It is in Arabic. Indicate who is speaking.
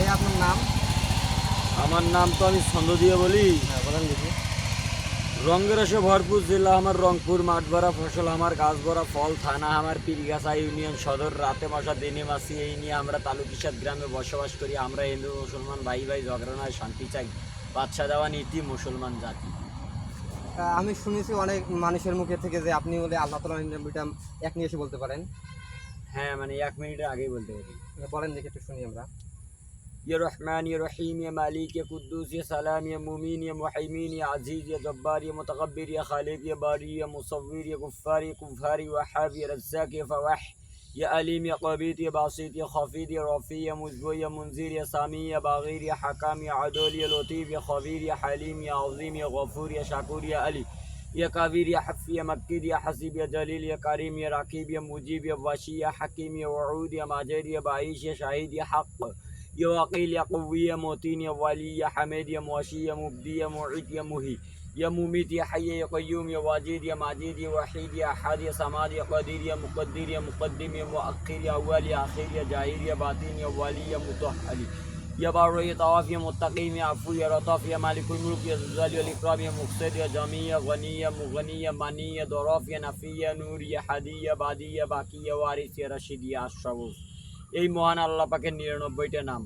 Speaker 1: ভাই আপনার নাম?
Speaker 2: আমার নাম তো আমি ছন্দ দিয়ে বলি।
Speaker 1: হ্যাঁ বলেন দেখি।
Speaker 2: রঙের রসে ভরপুর জেলা আমার রংপুর মাঠ ভরা ফসল আমার গাছ ভরা ফল থানা আমার পীরগাছা ইউনিয়ন সদর রাতে মশা দিনে মাসি এই নিয়ে আমরা তালুকিসাদ গ্রামে বসবাস করি। আমরা হিন্দু মুসলমান ভাই ভাই ঝগড়া নয় শান্তি চাই। বাচ্চা দেওয়া নীতি মুসলমান জাতি।
Speaker 1: আমি শুনেছি অনেক মানুষের মুখে থেকে যে আপনি বলে আল্লাহ তালার নবীটা এক নিয়ে এসে বলতে পারেন।
Speaker 2: হ্যাঁ মানে এক মিনিটের আগেই বলতে পারি।
Speaker 1: বলেন দেখে একটু শুনি আমরা।
Speaker 2: يا رحمن يا رحيم يا مالك يا قدوس يا سلام يا مؤمن يا محيمين يا عزيز يا جبار يا متكبر يا خالق يا باري يا مصور يا غفار يا كفار يا وهاب يا رزاق يا فواح يا أليم يا قبيط يا باسط يا خفيض يا رفيع يا مزبو يا منذر يا سامي يا باغير يا حكام يا عدول يا لطيف يا خبير يا حليم يا عظيم يا غفور يا شكور يا علي يا كبير يا حفي يا مكيد يا حسيب يا جليل يا كريم يا رقيب يا مجيب يا وشي يا حكيم يا وعود يا ماجد يا بعيش يا شهيد يا حق. يا وقيل يا قوي يا موتين يا ولي يا حميد يا مواشي يا مبدي يا معيد يا مهي يا مميت يا حي يا قيوم يا واجد يا ماجد يا وحيد يا أحد يا صمد يا قدير يا مقدر يا مقدم يا مؤخر يا أول يا اخير يا جاهل يا باطن يا ولي يا متوحد يا بار يا طواف يا متقيم يا عفو يا رطاف يا مالك الملك يا زلزال يا الإكرام يا مقتدر يا جميع يا غني يا مغني يا مني يا ضراف يا نفي يا نور يا حدي يا بادي يا باقي يا وارث يا رشيد يا الشروف এই মহান আল্লাহ পাকের নিরানব্বইটা নাম।